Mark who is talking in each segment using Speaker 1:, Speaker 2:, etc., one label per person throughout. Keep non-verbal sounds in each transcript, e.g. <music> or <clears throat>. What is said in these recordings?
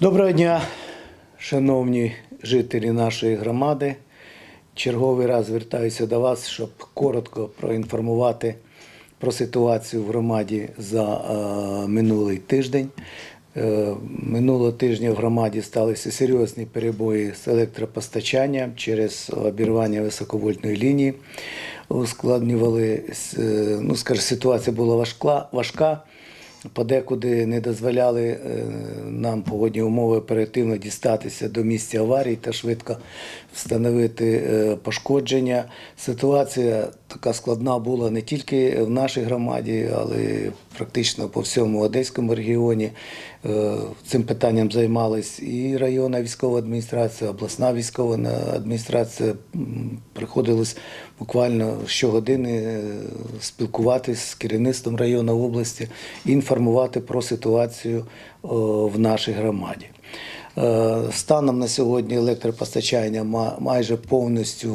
Speaker 1: Доброго дня, шановні жителі нашої громади. Черговий раз звертаюся до вас, щоб коротко проінформувати про ситуацію в громаді за е, минулий тиждень. Е, минулого тижня в громаді сталися серйозні перебої з електропостачанням через обірвання високовольтної лінії. Ускладнювали, е, ну, скажімо, ситуація була важка. важка подекуди не дозволяли е, нам погодні умови оперативно дістатися до місця аварії та швидко встановити е, пошкодження. Ситуація така складна була не тільки в нашій громаді, але практично по всьому Одеському регіоні. Е, Цим питанням займалась і районна військова адміністрація, обласна військова адміністрація. Приходилось буквально щогодини е, спілкуватись з керівництвом району області і інформувати про ситуацію в нашій громаді. Е, Станом на сьогодні електропостачання ма- майже повністю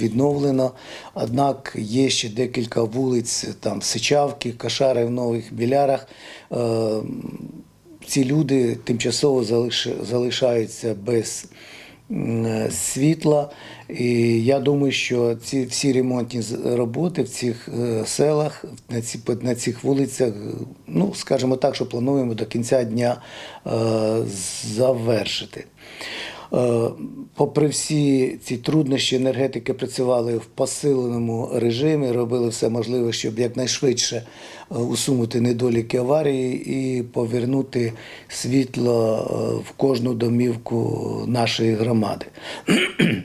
Speaker 1: відновлено, однак є ще декілька вулиць, там Сичавки, Кашари в Нових Білярах. Е, Ці люди тимчасово залишаються без світла. І я думаю, що ці всі ремонтні роботи в цих е, селах, на, ці, на цих вулицях, е, ну, скажімо так, що плануємо до кінця дня е, завершити. Е, Попри всі ці труднощі, енергетики працювали в посиленому режимі, робили все можливе, щоб якнайшвидше е, усунути недоліки аварії і повернути світло е, в кожну домівку нашої громади. <clears throat>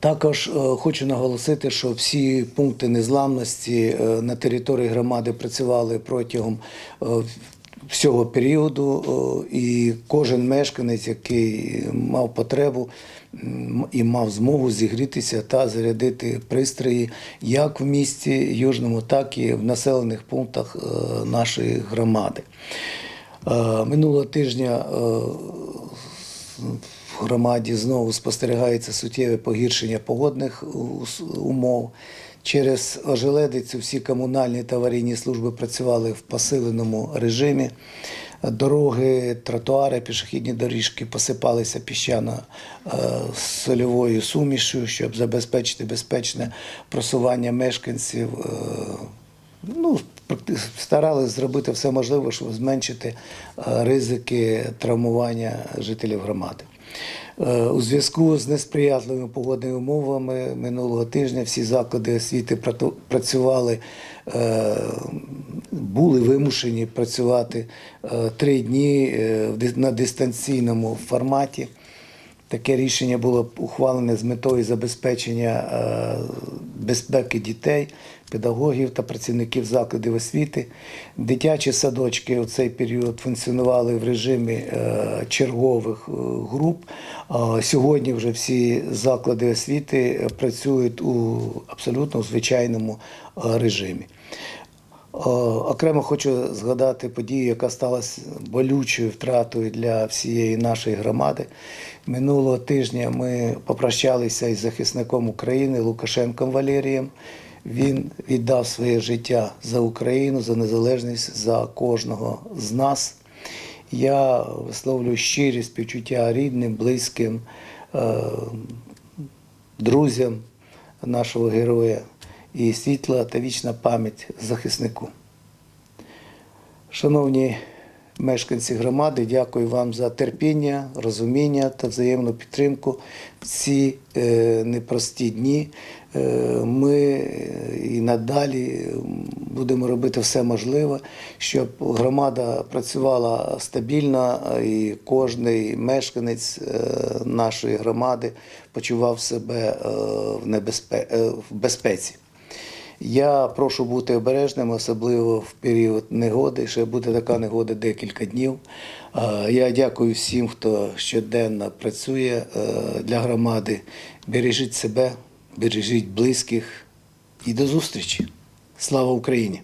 Speaker 1: Також хочу наголосити, що всі пункти незламності на території громади працювали протягом всього періоду, і кожен мешканець, який мав потребу і мав змогу зігрітися та зарядити пристрої як в місті Южному, так і в населених пунктах е, нашої громади. Е, Минулого тижня е, в громаді знову спостерігається суттєве погіршення погодних умов. Через ожеледицю всі комунальні та аварійні служби працювали в посиленому режимі. Дороги, тротуари, пішохідні доріжки посипалися піщано-сольовою сумішю, щоб забезпечити безпечне просування мешканців. е, ну, старалися зробити все можливе, щоб зменшити е, ризики травмування жителів громади. Е, У зв'язку з несприятливими погодними умовами минулого тижня всі заклади освіти працювали, е, були вимушені працювати три дні на дистанційному форматі. Таке рішення було ухвалене з метою забезпечення безпеки дітей, педагогів та працівників закладів освіти. Дитячі садочки у цей період функціонували в режимі е, чергових е, груп. Сьогодні вже всі заклади освіти е, працюють у абсолютно звичайному режимі. О, Окремо хочу згадати подію, яка сталася болючою втратою для всієї нашої громади. Минулого тижня ми попрощалися із захисником України Лукашенком Валерієм. Він віддав своє життя за Україну, за незалежність за кожного з нас. Я висловлюю щирі співчуття рідним, близьким, е, друзям нашого героя і світла та вічна пам'ять захиснику. Шановні мешканці громади, дякую вам за терпіння, розуміння та взаємну підтримку в ці е, непрості дні. Е, ми і надалі будемо робити все можливе, щоб громада працювала стабільно і кожний мешканець е, нашої громади почував себе в, небезпе... в безпеці. Я прошу бути обережним, особливо в період негоди. Ще буде така негода декілька днів. Е, Я дякую всім, хто щоденно працює е, для громади. Бережіть себе, бережіть близьких і до зустрічі. Слава Україні!